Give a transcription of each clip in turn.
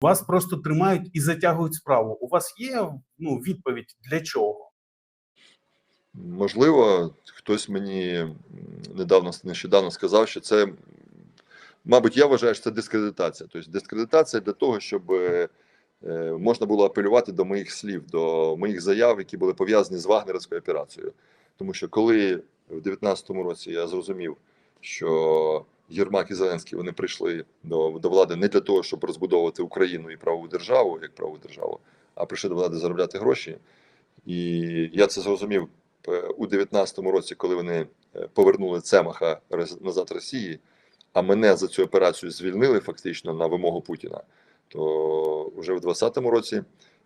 Вас просто тримають і затягують справу. У вас є ну відповідь для чого? Можливо, хтось мені недавно нещодавно сказав, що це, мабуть, я вважаю, що це дискредитація. Тобто дискредитація для того, щоб е, е, можна було апелювати до моїх слів, до моїх заяв, які були пов'язані з Вагнерівською операцією. Тому що коли в 19-му році я зрозумів, що Єрмак і Зеленський вони прийшли до, до влади не для того, щоб розбудовувати Україну і правову державу, як правову державу, а прийшли до влади заробляти гроші. І я це зрозумів е, у 19-му році, коли вони е, повернули Цемаха назад Росії, а мене за цю операцію звільнили фактично на вимогу Путіна, то вже в 20-му році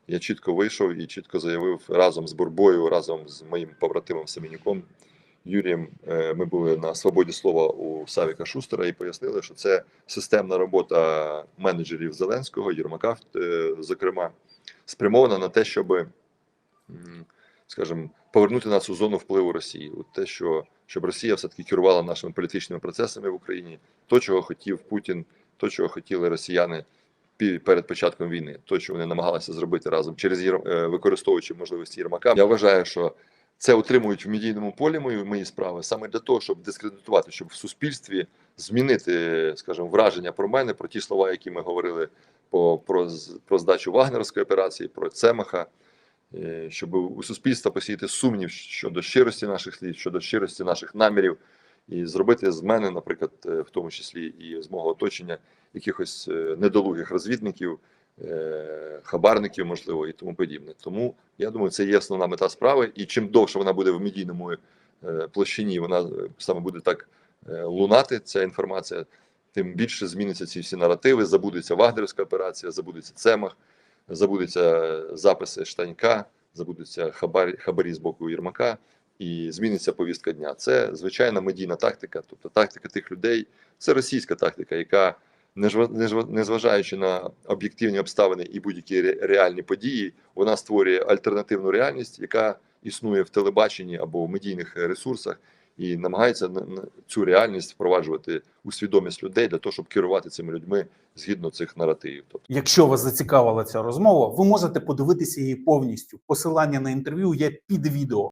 я чітко вийшов і чітко заявив разом з Бурбою, разом з моїм побратимом Семенюком Юрієм. е, Ми були на свободі слова у Савіка Шустера і пояснили, що це системна робота менеджерів Зеленського, Єрмака, е, зокрема, спрямована на те, щоб скажімо, повернути нас у зону впливу Росії. От те, що щоб Росія все-таки керувала нашими політичними процесами в Україні, то, чого хотів Путін, то, чого хотіли росіяни перед початком війни, то, що вони намагалися зробити разом через е, використовуючи можливості Єрмака. Я вважаю, що це утримують в медійному полі мої, мої справи саме для того, щоб дискредитувати, щоб в суспільстві змінити, скажімо, враження про мене, про ті слова, які ми говорили по про, про здачу Вагнерської операції, про Цемаха е, щоб у суспільства посіяти сумнів щодо щирості наших слів, щодо щирості наших намірів, і зробити з мене, наприклад, е, в тому числі і з мого оточення якихось е, недолугих розвідників, хабарників, можливо, і тому подібне. Тому я думаю, це є основна мета справи. І чим довше вона буде в медійному е, площині, вона е, саме буде так е, лунати, ця інформація. Тим більше зміняться ці всі наративи, забудеться Вагнерівська операція, забудеться Цемах, забудуться записи Штанька, забудуться хабарі, хабарі з боку Єрмака, і зміниться повістка дня. Це звичайна медійна тактика, тобто тактика тих людей, це російська тактика, яка незважаючи на об'єктивні обставини і будь-які реальні події, вона створює альтернативну реальність, яка існує в телебаченні або в медійних ресурсах. І намагається на- на цю реальність впроваджувати у свідомість людей для того, щоб керувати цими людьми згідно цих наративів. Тобто Якщо вас зацікавила ця розмова, ви можете подивитися її повністю. Посилання на інтерв'ю є під відео.